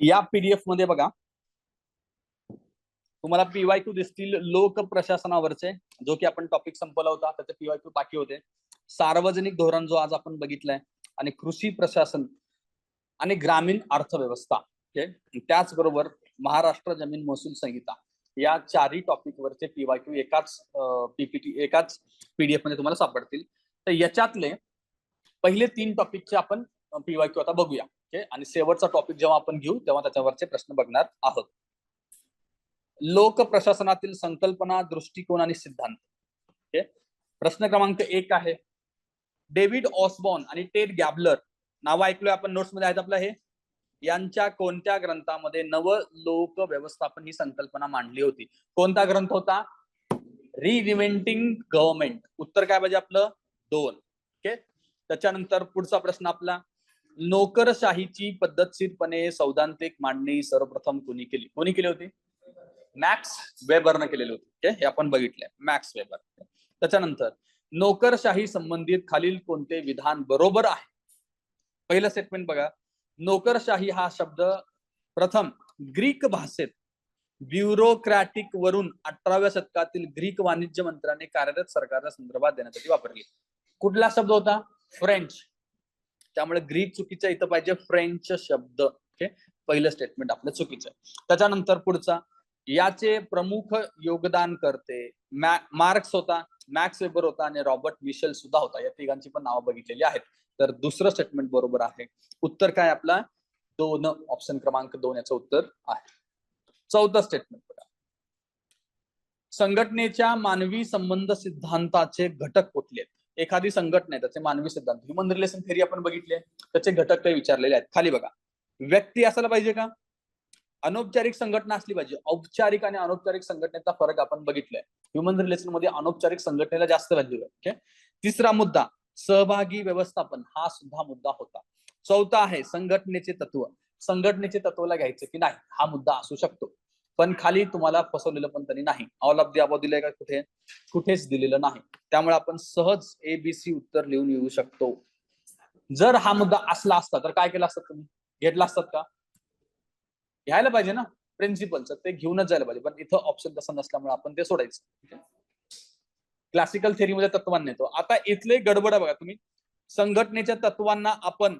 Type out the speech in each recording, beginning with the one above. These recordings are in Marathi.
या पीडीएफमध्ये बघा. तुम्हाला पीवाय क्यू दिसतील लोक प्रशासनावरचे जो की आपण टॉपिक संपवला होता त्याचे पीवाय क्यू बाकी होते. सार्वजनिक धोरण जो आज आपण बघितलाय आणि कृषी प्रशासन आणि ग्रामीण अर्थव्यवस्था ओके त्याचबरोबर महाराष्ट्र जमीन महसूल संहिता या चारही टॉपिक वरचे पीवायक्यू एकाच पीपीटी एकाच पीडीएफमध्ये तुम्हाला सापडतील. तर याच्यातले पहिले तीन टॉपिकचे आपण पीवाय क्यू आता बघूया. आणि शेवटचा टॉपिक जेव्हा आपण घेऊ तेव्हा त्याच्यावरचे प्रश्न बघणार आहोत. लोक प्रशासनातील संकल्पना दृष्टिकोन आणि सिद्धांत. ओके प्रश्न क्रमांक एक आहे. डेव्हिड ऑसबॉन आणि टेड गॅबलर नाव ऐकलोय आपण नोट्समध्ये आहेत आपलं हे? यांच्या कोणत्या ग्रंथामध्ये नव लोक व्यवस्थापन ही संकल्पना मांडली होती? कोणता ग्रंथ होता? रिइन्व्हेंटिंग गव्हर्नमेंट उत्तर काय पाहिजे आपलं? दोन. ओके त्याच्यानंतर पुढचा प्रश्न आपला. नोकरशाहीची पद्धतशीरपणे सौदांतिक मांडणी सर्वप्रथम कोणी केली? कोणी केली होती? मॅक्स वेबरनं केलेली होती. ओके? हे आपण बघितलंय. Max Weber. त्याच्यानंतर नोकरशाही संबंधित खालील कोणते विधान बरोबर आहे? पहिलं स्टेटमेंट बघा. नोकरशाही हा शब्द प्रथम ग्रीक भाषेत ब्युरोक्रॅटिक वरून अठराव्या शतकातील ग्रीक वाणिज्य मंत्र्याने कार्यरत सरकारच्या संदर्भात देण्यासाठी वापरली. कुठला शब्द होता? फ्रेंच. त्यामुळे ग्रीक चुकीचं इथं पाहिजे फ्रेंच शब्द. ओके? पहिलं स्टेटमेंट आपलं चुकीचं त्याच्यानंतर पुढचा याचे प्रमुख योगदान करते मार्क्स होता मॅक्स वेबर होता आणि रॉबर्ट मिशेल सुद्धा होता. या तिघांची पण नावं बघितलेली आहेत. तर दुसरं स्टेटमेंट बरोबर आहे. उत्तर काय आपला? दोन ऑप्शन क्रमांक दोन याचं उत्तर आहे. चौथा स्टेटमेंट बघा. संघटनेच्या मानवी संबंध सिद्धांताचे घटक कुठले आहेत? एखादी संघटना आहे त्याचे मानवी सिद्धांत. ह्युमन रिलेशन थेरी आपण बघितले. त्याचे घटक काही विचारलेले आहेत. खाली बघा. व्यक्ती असायला पाहिजे का? अनौपचारिक संघटना असली पाहिजे. औपचारिक आणि अनौपचारिक संघटनेचा फरक आपण बघितलाय. ह्युमन रिलेशनमध्ये अनौपचारिक संघटनेला जास्त व्हॅल्यू आहे. ओके तिसरा मुद्दा सहभागी व्यवस्थापन. हा सुद्धा मुद्दा होता. चौथा आहे संघटनेचे तत्व. संघटनेचे तत्वला घ्यायचं की नाही? हा मुद्दा असू शकतो. पण खाली तुम्हाला फसवलेलं पण त्यांनी नाही. ऑल ऑफ दी अबाव दिलंय का कुठे? कुठेच दिलेलं नाही. त्यामुळे आपण सहज एबीसी उत्तर लिहून येऊ शकतो. जर हा मुद्दा असला असता तर काय केला असतं तुम्ही? घेतला असतात का? घ्यायला पाहिजे ना. प्रिन्सिपलचं ते घेऊनच जायला पाहिजे. पण इथं ऑप्शन तसं नसल्यामुळे आपण ते सोडायचं. क्लासिकल थेरीमध्ये तत्वांना येतो. आता इथले गडबड बघा तुम्ही. संघटनेच्या तत्वांना आपण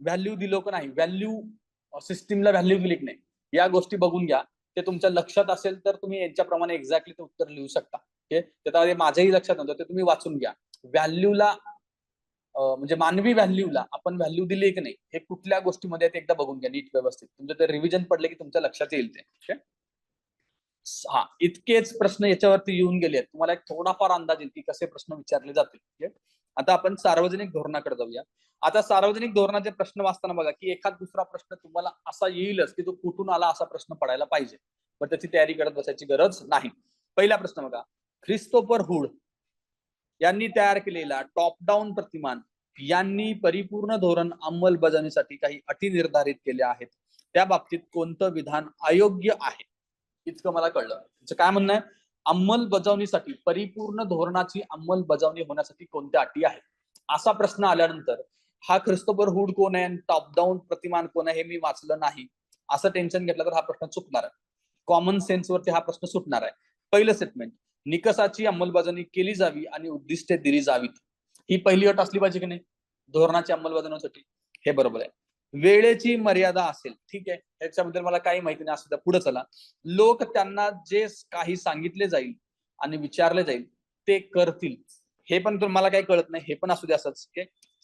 व्हॅल्यू दिलो का नाही? व्हॅल्यू सिस्टीमला व्हॅल्यू दिली की नाही? या गोष्टी बघून घ्या. ते तुमच्या लक्षात असेल तर तुम्ही यांच्याप्रमाणे एक्झॅक्टली ते उत्तर लिहू शकता. ओके त्याच्यामध्ये माझ्याही लक्षात नव्हतं ते तुम्ही वाचून घ्या. व्हॅल्यूला म्हणजे मानवी व्हॅल्यूला आपण व्हॅल्यू दिली की नाही हे कुठल्या गोष्टीमध्ये ते एकदा बघून घ्या नीट व्यवस्थित. तुमचं ते रिव्हिजन पडले की तुमच्या लक्षात येईल ते. हा इतकेच प्रश्न याच्यावरती येऊन गेले तुम्हाला एक थोडाफार अंदाज येईल की कसे प्रश्न विचारले जातील. आता आपण सार्वजनिक धोरणाकडे जाऊया. आता सार्वजनिक धोरणाचे प्रश्न वाचताना बघा की एखाद दुसरा प्रश्न तुम्हाला असा येईलच की तो कुठून आला असा प्रश्न पडायला पाहिजे. पण त्याची तयारी करत बसायची गरज नाही. पहिला प्रश्न बघा ख्रिस्तोफर हुड यांनी तयार केलेला टॉप डाऊन प्रतिमान यांनी परिपूर्ण धोरण अंमलबजावणीसाठी काही अटी निर्धारित केल्या आहेत. त्या बाबतीत कोणतं विधान अयोग्य आहे? इतकं मला कळलं. काय म्हणणं आहे? अंमलबजावणीसाठी परिपूर्ण धोरणाची अंमलबजावणी होण्यासाठी कोणत्या अटी आहेत? असा प्रश्न आल्यानंतर हा ख्रिस्तोबर हुड कोण आहे? टॉप डाऊन प्रतिमान कोण आहे? हे मी वाचलं नाही. असं टेन्शन घेतलं तर हा प्रश्न चुकणार आहे. कॉमन सेन्सवरती हा प्रश्न सुटणार आहे. पहिलं स्टेटमेंट निकषाची अंमलबजावणी केली जावी आणि उद्दिष्टे दिली जावीत. ही पहिली अट असली पाहिजे की नाही? धोरणाची अंमलबजावणीसाठी. हे बरोबर आहे. वेळेची मर्यादा असेल. ठीक आहे? याच्याबद्दल मला काही माहिती नाही. असू पुढे चला. लोक त्यांना जे काही सांगितले जाईल आणि विचारले जाईल ते करतील. हे पण मला काही कळत नाही. हे पण असू द्या असंच.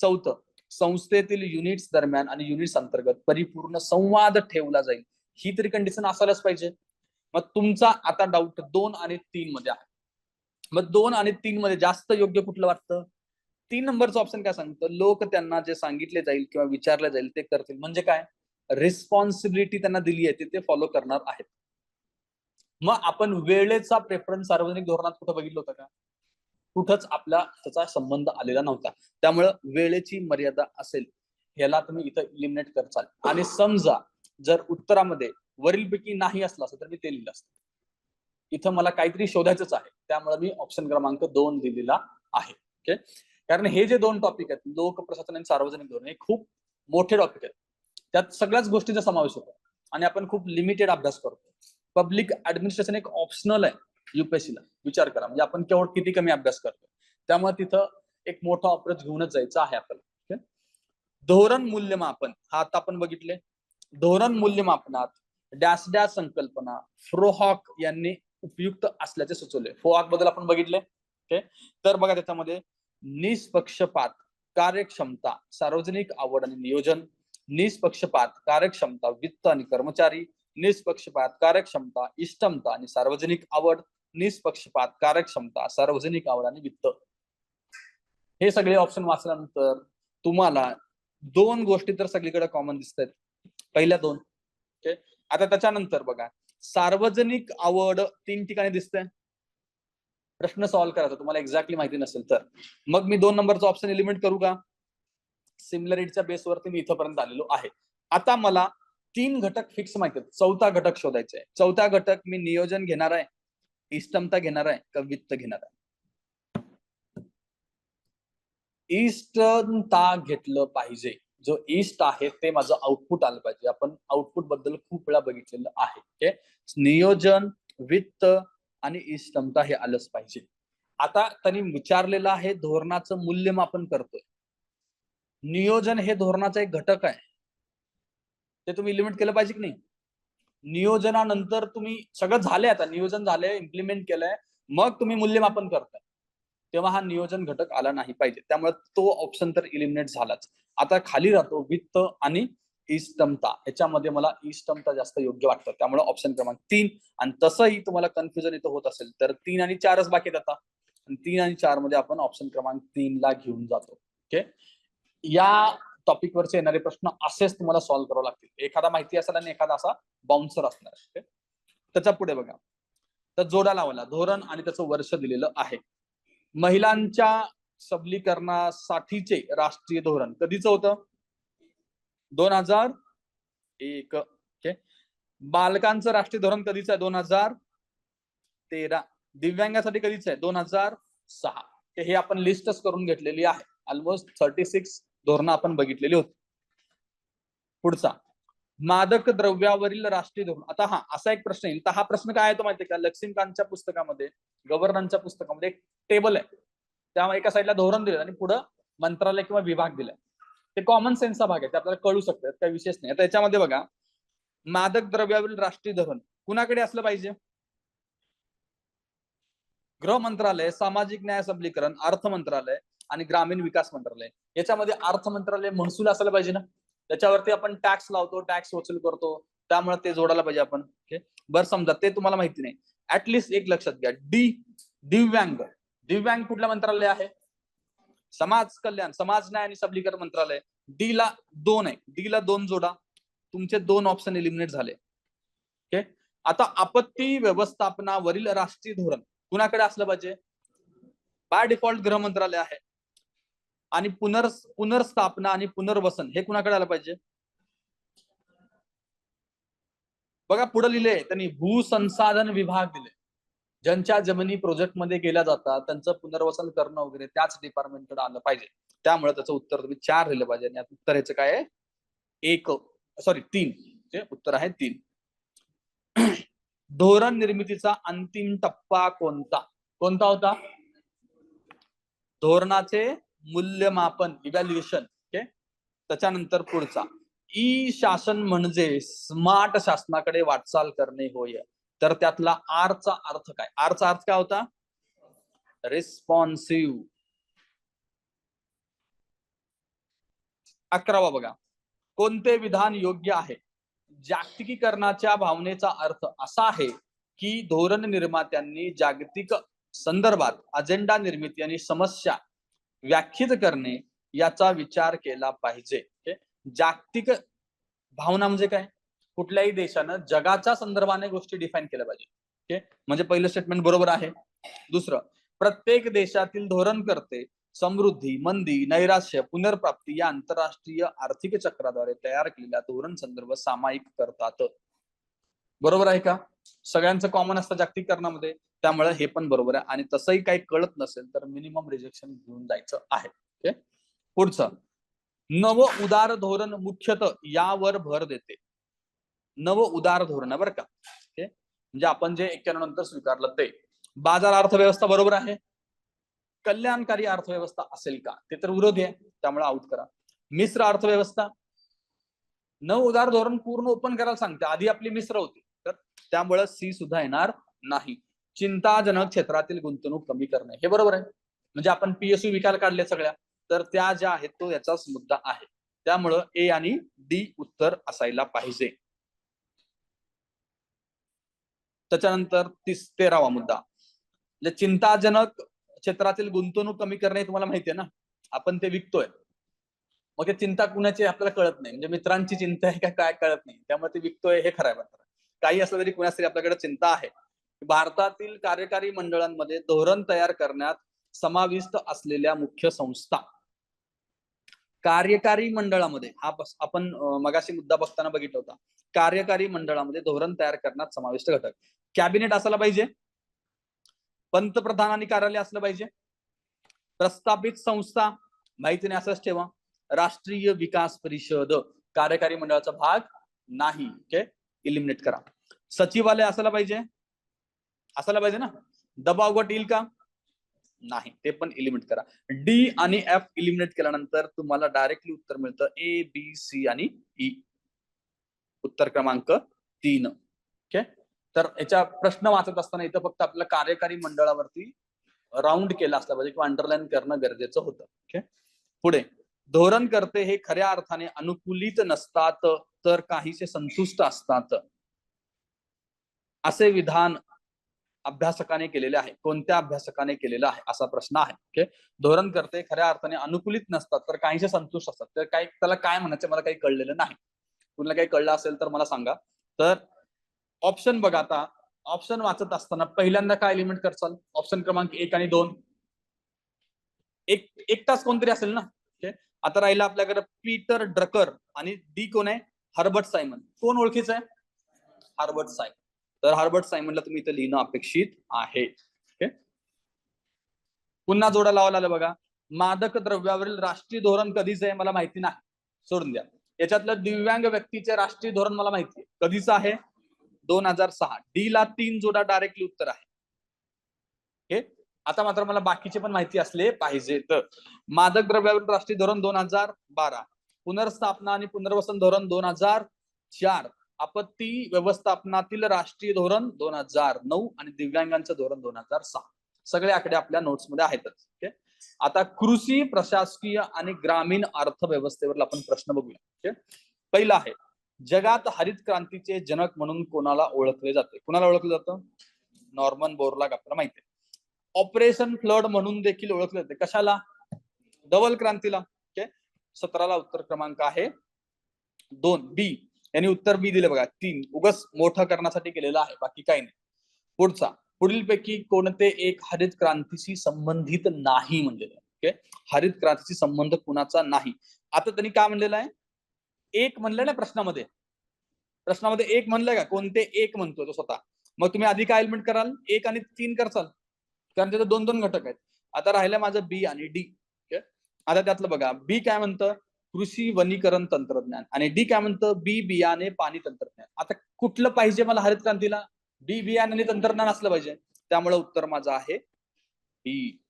चौथं संस्थेतील युनिट्स दरम्यान आणि युनिट्स अंतर्गत परिपूर्ण संवाद ठेवला जाईल. ही तरी कंडिशन असायलाच पाहिजे. मग तुमचा आता डाऊट दोन आणि तीन मध्ये आहे. मग दोन आणि तीन मध्ये जास्त योग्य कुठलं वाटतं? तीन नंबरचं ऑप्शन काय सांगतं? लोक त्यांना जे सांगितले जाईल किंवा विचारले जाईल ते करतील. म्हणजे काय? रिस्पॉन्सिबिलिटी त्यांना दिली आहे ते फॉलो करणार आहेत. मग आपण वेळेचा प्रेफरन्स सार्वजनिक धोरणात कुठं बघितलं होतं का? कुठंच आपला त्याचा संबंध आलेला नव्हता. त्यामुळं वेळेची मर्यादा असेल ह्याला तुम्ही इथं इलिमिनेट करचाल. आणि समजा जर उत्तरामध्ये वरीलपैकी नाही असलं असं तर मी ते लिहिलं असतं. इथं मला काहीतरी शोधायचंच आहे. त्यामुळे मी ऑप्शन क्रमांक दोन दिलेला आहे. ओके कारण हे जे दोन टॉपिक आहेत लोक प्रशासन आणि सार्वजनिक धोरण हे खूप मोठे टॉपिक आहेत. त्यात सगळ्याच गोष्टीचा समावेश होतो आणि आपण खूप लिमिटेड अभ्यास करतो. पब्लिक ऍडमिनिस्ट्रेशन एक ऑप्शनल आहे युपीएससीला विचार करा. म्हणजे आपण केवळ किती कमी अभ्यास करतो त्यामुळे तिथं एक मोठा अप्रोच घेऊनच जायचं आहे आपल्याला. धोरण मूल्यमापन. हा आता आपण बघितले. धोरण मूल्यमापनात डॅश डॅश संकल्पना फ्रोहॉक यांनी उपयुक्त असल्याचे सुचवले. फ्रोहॉकबद्दल आपण बघितले. ओके तर बघा त्याच्यामध्ये निष्पक्षपात कार्यक्षमता सार्वजनिक आवड आणि नियोजन निष्पक्षपात कार्यक्षमता वित्त आणि कर्मचारी निष्पक्षपात कार्यक्षमता इष्टमता आणि सार्वजनिक आवड निष्पक्षपात कार्यक्षमता सार्वजनिक आवड आणि वित्त. हे सगळे ऑप्शन वाचल्यानंतर तुम्हाला दोन गोष्टी तर सगळीकडे कॉमन दिसत आहेत पहिल्या दोन ओके आता त्याच्यानंतर बघा सार्वजनिक आवड तीन ठिकाणी दिसते प्रश्न सॉल्व्ह करायचा तुम्हाला एक्झॅक्टली माहिती नसेल तर. मग मी दोन नंबरचा ऑप्शन एलिमेंट करू का? सिमिलरिटीच्या बेसवरती मी इथंपर्यंत आलेलो आहे. आता मला तीन घटक फिक्स माहिती आहेत. चौथा घटक शोधायचा आहे. चौथा घटक मी नियोजन घेणार आहे. इष्टमता घेणार आहे. का वित्त घेणार आहे. इष्टता घेतलं पाहिजे. जो इष्ट आहे ते माझं आउटपुट आलं पाहिजे. आपण आउटपुटबद्दल खूप वेळा बघितलेलं आहे. ओके नियोजन वित्त आणि इष्टमता हे आलंच पाहिजे. आता त्यांनी विचारलेलं आहे धोरणाचं मूल्यमापन करतोय. नियोजन हे धोरणाचा एक घटक आहे. ते तुम्ही इलिमेंट केलं पाहिजे की नाही? नियोजनानंतर तुम्ही सगळं झालंय आता नियोजन झालंय इम्प्लिमेंट केलंय मग तुम्ही मूल्यमापन करताय. तेव्हा हा नियोजन घटक आला नाही पाहिजे. त्यामुळे तो ऑप्शन तर इलिमिनेट झालाच. आता खाली राहतो वित्त आणि ईस्टमता याच्यामध्ये मला ईस्टमता जास्त योग्य वाटतं. त्यामुळे ऑप्शन क्रमांक तीन आणि तसंही तुम्हाला कन्फ्युजन इथं होत असेल तर तीन आणि चारच बाकी आता. आणि तीन आणि चारमध्ये आपण ऑप्शन क्रमांक तीन ला घेऊन जातो. ओके या टॉपिक वरचे येणारे प्रश्न असेच तुम्हाला सॉल्व्ह करावे लागतील. एखादा माहिती असेल आणि एखादा असा बाउन्सर असणार ओके त्याच्या पुढे बघा. तर जोडा लावला धोरण आणि त्याचं वर्ष दिलेलं आहे. महिलांच्या सबलीकरणासाठीचे राष्ट्रीय धोरण. कधीच होतं? दोन हजार एक ओके बालकांचं राष्ट्रीय धोरण कधीच आहे? दोन हजार तेरा. दिव्यांगासाठी कधीच आहे? दोन हजार सहा. ते हे आपण लिस्टच करून घेतलेली आहे. ऑलमोस्ट थर्टी सिक्स धोरणं आपण बघितलेली होती. पुढचा. मादक द्रव्यावरील राष्ट्रीय धोरण. आता हा असा एक प्रश्न येईल. तर हा प्रश्न काय आहे तो माहितीये का? लक्ष्मीकांतच्या पुस्तकामध्ये गव्हर्नरच्या पुस्तकामध्ये एक टेबल आहे. त्यामुळे एका साईडला धोरण दिलं आणि पुढं मंत्रालय किंवा विभाग दिलाय. ते कॉमन सेन्सचा भाग आहे ते आपल्याला कळू शकतात काही विशेष नाही. आता याच्यामध्ये बघा मादक द्रव्यावरील राष्ट्रीय धोरण कुणाकडे असलं पाहिजे? गृह मंत्रालय सामाजिक न्याय सबलीकरण अर्थ मंत्रालय आणि ग्रामीण विकास मंत्रालय. याच्यामध्ये अर्थ मंत्रालय महसूल असायला पाहिजे ना? त्याच्यावरती आपण टॅक्स लावतो टॅक्स वसूल करतो त्यामुळे ते जोडायला पाहिजे आपण. ओके बरं समजा ते तुम्हाला माहिती नाही. ऍटलिस्ट एक लक्षात घ्या. डी दिव्यांग. दिव्यांग कुठलं मंत्रालय आहे? समाज कल्याण समाज न्याय आणि सबलीकरण मंत्रालय डी ला दोन आहे. डी ला दोन जोडा. तुमचे दोन ऑप्शन एलिमिनेट झाले. ओके आता आपत्ती व्यवस्थापनावरील राष्ट्रीय धोरण कुणाकडे असलं पाहिजे? बाय डिफॉल्ट गृह मंत्रालय आहे. आणि पुनर् पुनर्स्थापना आणि पुनर्वसन हे कुणाकडे आलं पाहिजे? बघा पुढे लिहिले त्यांनी भूसंसाधन विभाग दिले ज्यांच्या जमिनी प्रोजेक्टमध्ये गेल्या जातात त्यांचं पुनर्वसन करणं वगैरे त्याच डिपार्टमेंटकडे आलं पाहिजे. त्यामुळे त्याचं उत्तर तुम्ही चार लिहिलं पाहिजे आणि उत्तर ह्याचं काय आहे? एक सॉरी तीन. उत्तर आहे तीन. धोरण निर्मितीचा अंतिम टप्पा कोणता? कोणता होता? धोरणाचे मूल्यमापन इव्हॅल्युएशन ओके त्याच्यानंतर पुढचा. ई शासन म्हणजे स्मार्ट शासनाकडे वाटचाल करणे होय. तर त्यातला आरचा अर्थ काय? आरचा अर्थ काय होता? रिस्पॉन्सिव्ह अकरावा बघा. कोणते विधान योग्य आहे? जागतिकीकरणाच्या भावनेचा अर्थ असा आहे की धोरण निर्मात्यांनी जागतिक संदर्भात अजेंडा निर्मिती आणि समस्या व्याख्यित करणे याचा विचार केला पाहिजे. जागतिक भावना म्हणजे काय? कुठल्याही देशानं जगाच्या संदर्भाने गोष्टी डिफाईन केल्या पाहिजे ओके म्हणजे पहिलं स्टेटमेंट बरोबर आहे. दुसरं प्रत्येक देशातील धोरण करते समृद्धी मंदी नैराश्य पुनर्प्राप्ती या आंतरराष्ट्रीय आर्थिक चक्राद्वारे तयार केलेल्या धोरण संदर्भ सामायिक करतात. बरोबर आहे का? सगळ्यांचं कॉमन असतं जागतिकरणामध्ये त्यामुळे हे पण बरोबर आहे. आणि तसंही काही कळत नसेल तर मिनिमम रिजेक्शन घेऊन जायचं आहे. ओके पुढचं नव उदार धोरण मुख्यतः यावर भर देते. नव उदार धोरण आहे बरं का. ओके? म्हणजे आपण जे एक्क्याण्णव नंतर स्वीकारलं ते. बाजार अर्थव्यवस्था बरोबर आहे. कल्याणकारी अर्थव्यवस्था असेल का? ते तर विरोधी आहे. त्यामुळे आउट करा. मिश्र अर्थव्यवस्था. नव उदार धोरण पूर्ण ओपन करायला सांगते. आधी आपली मिश्र होती. तर त्यामुळे सी सुद्धा येणार नाही. चिंताजनक क्षेत्रातील गुंतवणूक कमी करणे. हे बरोबर आहे. म्हणजे आपण पीएसयू विकायला काढले सगळ्या. तर त्या ज्या आहेत तो याचाच मुद्दा आहे. त्यामुळं ए आणि डी उत्तर असायला पाहिजे. त्याच्यानंतर तीस तेरावा मुद्दा. म्हणजे चिंताजनक क्षेत्रातील गुंतवणूक कमी करणे तुम्हाला माहिती आहे ना? आपण ते विकतोय. मग ते चिंता कुणाची आपल्याला कळत नाही. म्हणजे मित्रांची चिंता आहे का? काय कळत नाही. त्यामुळे ते विकतोय हे खरं आहे मात्र. काही असलं तरी कुणाच तरी आपल्याकडे चिंता आहे. भारतातील कार्यकारी मंडळांमध्ये धोरण तयार करण्यात समाविष्ट असलेल्या मुख्य संस्था. कार्यकारी मंडळामध्ये हा आपण मगाशी मुद्दा बघताना बघितला होता. कार्यकारी मंडळामध्ये धोरण तयार करण्यात समाविष्ट घटक. कॅबिनेट असायला पाहिजे. पंतप्रधान आणि कार्यालय असलं पाहिजे. प्रस्थापित संस्था माहिती नाही असंच ठेवा. राष्ट्रीय विकास परिषद कार्यकारी मंडळाचा भाग नाही. ओके? इलिमिनेट करा. सचिवालय असायला पाहिजे. असायला पाहिजे ना? दबाव गट येईल का? नाही. ते पण इलिमिनेट करा. डी आणि एफ इलिमिनेट केल्यानंतर तुम्हाला डायरेक्टली उत्तर मिळतं ए बी सी आणि ई उत्तर क्रमांक तीन. ओके तर याच्या प्रश्न वाचत असताना इथं फक्त आपल्या कार्यकारी मंडळावरती राऊंड केला असला पाहिजे किंवा अंडरलाईन करणं गरजेचं होतं. ओके पुढे धोरण करते हे खऱ्या अर्थाने अनुकूलित नसतात तर काहीसे संतुष्ट असतात. असे विधान अभ्यासकाने केलेले आहे. कोणत्या अभ्यासकाने केलेलं आहे? असा प्रश्न आहे. ओके धोरण करते खऱ्या अर्थाने अनुकूलित नसतात तर काहीसे संतुष्ट असतात. तर काही त्याला काय म्हणायचं मला काही कळलेलं नाही. कुणाला काही कळलं असेल तर मला सांगा. तर ऑप्शन बघा आता. ऑप्शन वाचत असताना पहिल्यांदा काय एलिमेंट करसाल ऑप्शन क्रमांक एक आणि दोन. एक एक तास कोणतरी असेल ना? ओके आता राहिला आपल्याकडे पीटर ड्रकर आणि डी कोण आहे? Herbert Simon. कोण ओळखीचं आहे? Herbert Simon. तर हार्बर्ट सायमनला तुम्ही इथं लिहिणं अपेक्षित आहे. पुन्हा जोडा लावायला आलं बघा. मादक द्रव्यावरील राष्ट्रीय धोरण कधीच आहे मला माहिती नाही. सोडून द्या. याच्यातलं दिव्यांग व्यक्तीचे राष्ट्रीय धोरण मला माहिती आहे. कधीच आहे? दोन हजार सहा. डी ला तीन जोडा डायरेक्टली उत्तर आहे. हे आता मात्र मला बाकीचे पण माहिती असले पाहिजे तर. मादक द्रव्यावरील राष्ट्रीय धोरण दोन हजार बारा. पुनर्स्थापना आणि पुनर्वसन धोरण दोन हजार चार. आपत्ती व्यवस्थापनातील राष्ट्रीय धोरण दोन हजार नऊ आणि दिव्यांगांचं धोरण दोन हजार सहा सगळे आकडे आपल्या नोट्समध्ये आहेतच ओके आता कृषी प्रशासकीय आणि ग्रामीण अर्थव्यवस्थेवर आपण प्रश्न बघूया ओके पहिला आहे जगात हरित क्रांतीचे जनक म्हणून कोणाला ओळखले जाते? कोणाला ओळखलं जातं? नॉर्मन बोरलाग आपल्याला माहिती आहे. ऑपरेशन फ्लड म्हणून देखील ओळखले जाते. कशाला? डबल क्रांतीला ओके सतराला उत्तर क्रमांक आहे. दोन बी यांनी उत्तर बी दिले बघा. तीन उगस मोठं करण्यासाठी केलेलं आहे. बाकी काही नाही. पुढचा पुढीलपैकी कोणते एक हरित क्रांतीशी संबंधित नाही म्हणलेलं आहे. ओके हरित क्रांतीशी संबंध कुणाचा नाही. आता त्यांनी काय म्हणलेलं आहे? एक म्हणलं ना प्रश्नामध्ये. प्रश्नामध्ये एक म्हणलंय का? कोणते एक म्हणतोय तो स्वतः. मग तुम्ही आधी काय एलिमेंट कराल? एक आणि तीन करसाल कारण त्याचे दोन दोन घटक आहेत. आता राहिलं माझं बी आणि डी. आता त्यातलं बघा. बी काय म्हणतं? कृषी वनीकरण तंत्रज्ञान. आणि डी काय म्हणतं? बी बियाणे पाणी तंत्रज्ञान. आता कुठलं पाहिजे मला हरित क्रांतीला? बी बियाणे आणि तंत्रज्ञान असलं पाहिजे. त्यामुळे उत्तर माझं आहे बी.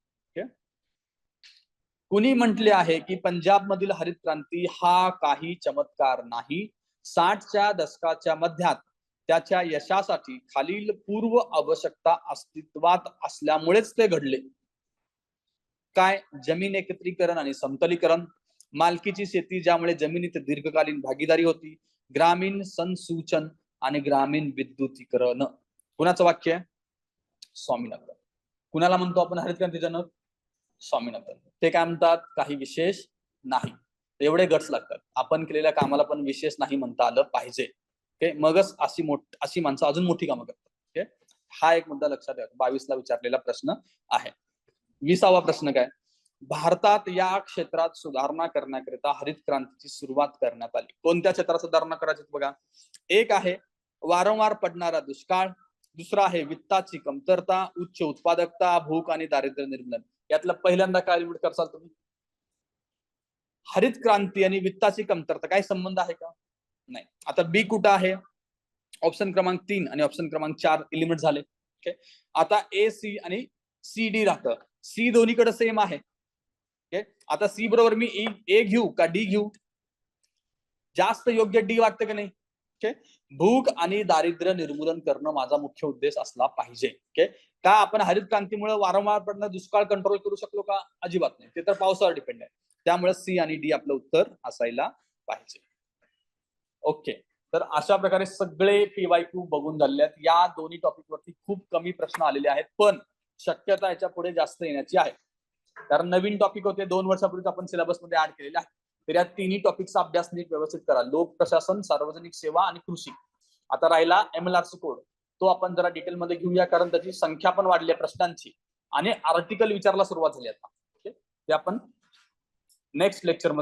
कुणी म्हटले आहे की पंजाब मधील हरित क्रांती हा काही चमत्कार नाही. साठच्या दशकाच्या मध्यात त्याच्या यशासाठी खालील पूर्व आवश्यकता अस्तित्वात असल्यामुळेच ते घडले. काय? जमीन एकत्रीकरण आणि समतलीकरण. मालकीची शेती ज्यामुळे जमिनीत दीर्घकालीन भागीदारी होती. ग्रामीण संसूचन आणि ग्रामीण विद्युतीकरण. कुणाचं वाक्य आहे? स्वामीनगर कुणाला म्हणतो आपण हरित क्रांती जनक? ते काय म्हणतात? काही विशेष नाही. एवढे गट्स लागतात. आपण केलेल्या कामाला पण विशेष नाही म्हणता आलं पाहिजे. ओके? मगच अशी मोठ अशी माणसं अजून मोठी कामं करतात. ओके? हा एक मुद्दा लक्षात ठेवा. बावीस ला विचारलेला प्रश्न आहे. विसावा प्रश्न काय? भारतात या क्षेत्रात सुधारणा करण्याकरिता हरित क्रांतीची सुरुवात करण्यात आली. कोणत्या क्षेत्रात सुधारणा करायची बघा? एक आहे वारंवार पडणारा दुष्काळ. दुसरा आहे वित्ताची कमतरता उच्च उत्पादकता भूक आणि दारिद्र्य निर्मूलन. यातलं पहिल्यांदा काय लिमिट करसाल तुम्ही? हरित क्रांती आणि वित्ताची कमतरता. काय संबंध आहे का? नाही. आता बी कुठं आहे? ऑप्शन क्रमांक तीन आणि ऑप्शन क्रमांक चार एलिमिट झाले. ओके आता ए सी आणि सी डी राहतं. सी दोन्हीकडे सेम आहे. ओके आता सी बरोबर मी e, ए घेऊ का डी घेऊ? जास्त योग्य डी वाटतं का नाही? ओके भूक आणि दारिद्र्य निर्मूलन करणं माझा मुख्य उद्देश असला पाहिजे. ओके का आपण हरित क्रांतीमुळे वारंवार पडणं दुष्काळ कंट्रोल करू शकलो का? अजिबात नाही. ते तर पावसावर डिपेंड आहे. त्यामुळे सी आणि डी आपलं उत्तर असायला पाहिजे. ओके तर अशा प्रकारे सगळे पीवाय क्यू बघून झालेले आहेत या दोन्ही टॉपिक वरती खूप कमी प्रश्न आलेले आहेत पण शक्यता याच्यापुढे जास्त येण्याची आहे. कारण नवीन टॉपिक होते दोन वर्षापूर्वीच आपण सिलेबसमध्ये ऍड केलेले आहे तर या तिन्ही टॉपिकचा अभ्यास नीट व्यवस्थित करा. लोक प्रशासन सार्वजनिक सेवा आणि कृषी. आता राहिला एम एल कोड तो आपण जरा डिटेलमध्ये घेऊया कारण त्याची संख्या पण वाढली आहे प्रश्नांची. आणि आर्टिकल विचारला सुरुवात झाली आता. ते आपण नेक्स्ट लेक्चरमध्ये